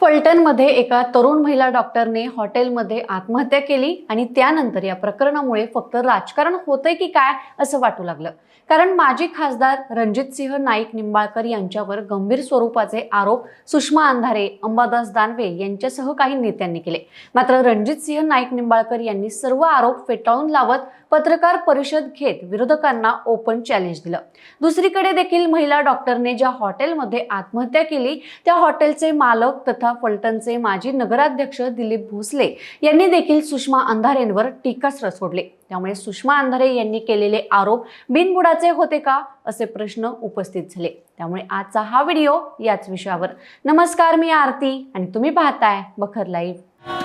फलटणमध्ये एका तरुण महिला डॉक्टरने हॉटेलमध्ये आत्महत्या केली आणि त्यानंतर या प्रकरणामुळे फक्त राजकारण होतंय की काय असं वाटू लागलं. कारण माजी खासदार रणजितसिंह नाईक निंबाळकर यांच्यावर गंभीर स्वरूपाचे आरोप सुषमा अंधारे अंबादास दानवे यांच्यासह काही नेत्यांनी केले. मात्र रणजितसिंह नाईक निंबाळकर यांनी सर्व आरोप फेटाळून लावत पत्रकार परिषद घेत विरोधकांना ओपन चॅलेंज दिलं. दुसरीकडे देखील महिला डॉक्टरने ज्या हॉटेलमध्ये आत्महत्या केली त्या हॉटेलचे मालक तथा फलटणचे माजी नगराध्यक्ष दिलीप भोसले यांनी देखील सुषमा अंधारेंवर टीकास्त्र सोडले. त्यामुळे सुषमा अंधारे यांनी केलेले आरोप बिनबुडाचे होते का असे प्रश्न उपस्थित झाले. त्यामुळे आजचा हा व्हिडिओ याच विषयावर. नमस्कार मी आरती आणि तुम्ही पाहताय बखर लाईव्ह.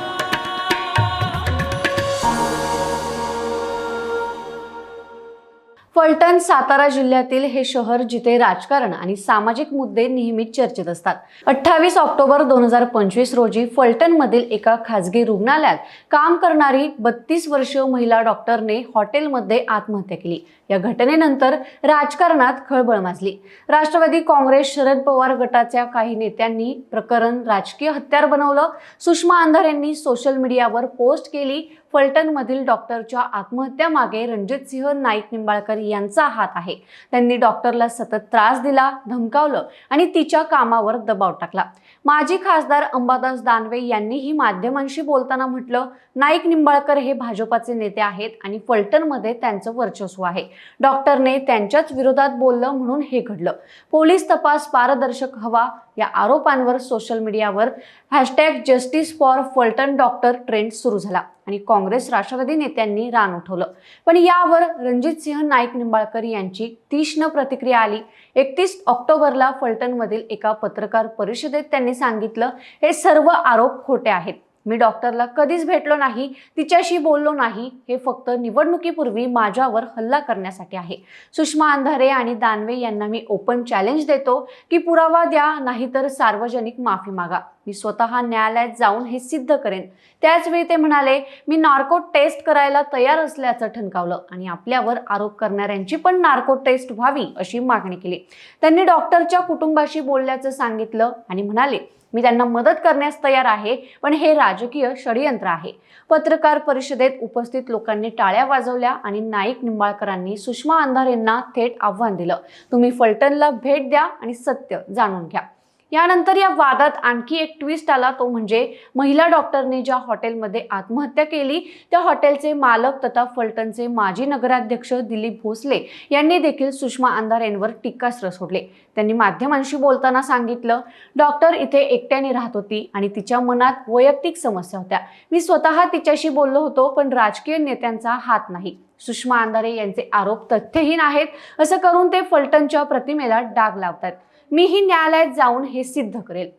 फलटण सातारा जिल्ह्यातील हे शहर जिथे राजकारण आणि सामाजिक मुद्दे नेहमीच चर्चेत असतात. अठ्ठावीस ऑक्टोबर दोन हजार पंचवीस रोजी फलटणमधील एका खासगी रुग्णालयात काम करणारी बत्तीस वर्षीय महिला डॉक्टरने हॉटेलमध्ये आत्महत्या केली. या घटनेनंतर राजकारणात खळबळ माजली. राष्ट्रवादी काँग्रेस शरद पवार गटाच्या काही नेत्यांनी प्रकरण राजकीय हत्यार बनवलं. सुषमा अंधार यांनी सोशल मीडियावर पोस्ट केली. फलटणमधील डॉक्टरच्या आत्महत्यामागे रणजितसिंह नाईक निंबाळकर यांचा हात आहे. त्यांनी डॉक्टरला सतत त्रास दिला धमकावलं आणि तिच्या कामावर दबाव टाकला. माजी खासदार अंबादास दानवे यांनीही माध्यमांशी बोलताना म्हटलं नाईक निंबाळकर हे भाजपाचे नेते आहेत आणि फलटणमध्ये त्यांचं वर्चस्व आहे. डॉक्टरने त्यांच्याच विरोधात बोललं म्हणून हे घडलं. पोलीस तपास पारदर्शक हवा या आरोपांवर सोशल मीडियावर hashtag justice for Phaltan doctor trend सुरू झाला आणि काँग्रेस राष्ट्रवादी नेत्यांनी रान उठवलं. पण यावर रणजित सिंह नाईक निंबाळकर यांची तीक्ष्ण प्रतिक्रिया आली. एकतीस ऑक्टोबरला फलटणमधील एका पत्रकार परिषदेत त्यांनी सांगितलं हे सर्व आरोप खोटे आहेत. मी डॉक्टरला कधीच भेटलो नाही तिच्याशी बोललो नाही हे फक्त निवडणुकीपूर्वी माझ्यावर हल्ला करण्यासाठी आहे. सुषमा अंधारे आणि दानवे यांना मी ओपन चॅलेंज देतो की पुरावा द्या नाहीतर सार्वजनिक माफी मागा. मी स्वतः न्यायालयात जाऊन हे सिद्ध करेन. त्याचवेळी ते म्हणाले मी नार्को टेस्ट करायला तयार असल्याचं ठणकावलं आणि आपल्यावर आरोप करणाऱ्यांची पण नार्को टेस्ट व्हावी अशी मागणी केली. त्यांनी डॉक्टरच्या कुटुंबाशी बोलल्याचं सांगितलं आणि म्हणाले मी त्यांना मदत करण्यास तयार आहे पण हे राजकीय षडयंत्र आहे. पत्रकार परिषदेत उपस्थित लोकांनी टाळ्या वाजवल्या आणि नाईक निंबाळकरांनी सुषमा अंधारेंना थेट आव्हान दिलं. तुम्ही फलटणला भेट द्या आणि सत्य जाणून घ्या. यानंतर या वादात आणखी एक ट्विस्ट आला तो म्हणजे महिला डॉक्टरने ज्या हॉटेलमध्ये आत्महत्या केली त्या हॉटेलचे मालक तथा फलटणचे माजी नगराध्यक्ष दिलीप भोसले यांनी देखील सुषमा आंधार यांवर टीकास्त्र सोडले. त्यांनी माध्यमांशी बोलताना सांगितलं डॉक्टर इथे एकट्याने राहत होती आणि तिच्या मनात वैयक्तिक समस्या होत्या. मी स्वतः तिच्याशी बोललो होतो पण राजकीय नेत्यांचा हात नाही. सुषमा अंधारे यांचे आरोप तथ्यहीन आहेत असं करून ते फलटणच्या प्रतिमेला डाग लावतात मीही न्यायालयात जाऊन हे सिद्ध करेल.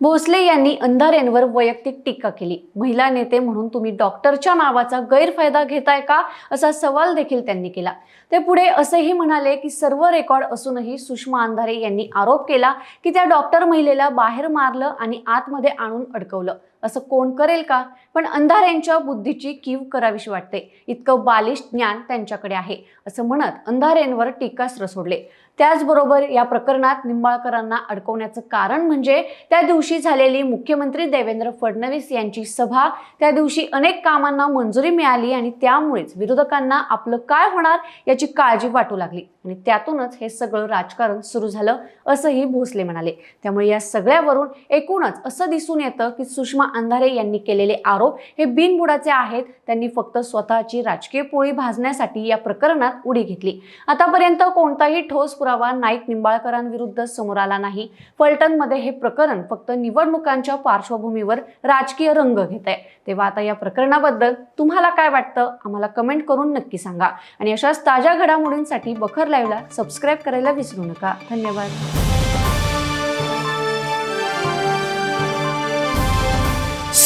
भोसले यांनी अंधारेंवर वैयक्तिक टीका केली. महिला नेते म्हणून तुम्ही डॉक्टरच्या नावाचा गैरफायदा घेताय का? असा सवाल देखील त्यांनी केला. ते पुढे असेही म्हणाले की सर्व रेकॉर्ड असूनही सुषमा अंधारे यांनी आरोप केला की त्या डॉक्टर महिलेला बाहेर मारलं आणि आतमध्ये आणून अडकवलं. असं कोण करेल का? पण अंधारेंच्या बुद्धीची कीव करावीशी वाटते. इतकं बालिश ज्ञान त्यांच्याकडे आहे असं म्हणत अंधारेंवर टीकास्त्र सोडले त्याचबरोबर या प्रकरणात निंबाळकरांना अडकवण्याचं कारण म्हणजे त्या दिवशी झालेली मुख्यमंत्री देवेंद्र फडणवीस यांची सभा. त्या दिवशी अनेक कामांना मंजुरी मिळाली आणि त्यामुळेच विरोधकांना आपलं काय होणार याची काळजी वाटू लागली. आणि त्यातूनच हे सगळं राजकारण सुरू झालं असंही भोसले म्हणाले. त्यामुळे या सगळ्यावरून एकूणच असं दिसून येतं की सुषमा अंधारे यांनी केलेले आरोप हे बिनबुडाचे आहेत. त्यांनी फक्त स्वतःची राजकीय पोळी भाजण्यासाठी या प्रकरणात उडी घेतली. आतापर्यंत कोणताही ठोस पुरावा नाईक निंबाळकरांविरुद्ध समोर आला नाही. फलटणमध्ये हे प्रकरण फक्त निवडणुकांच्या पार्श्वभूमीवर राजकीय रंग घेत आहे तेव्हा आता या प्रकरणाबद्दल तुम्हाला काय वाटतं? आम्हाला कमेंट करून नक्की सांगा. आणि अशाच ताज्या घडामोडींसाठी बखर लाईव्हला सबस्क्राईब करायला विसरू नका. धन्यवाद.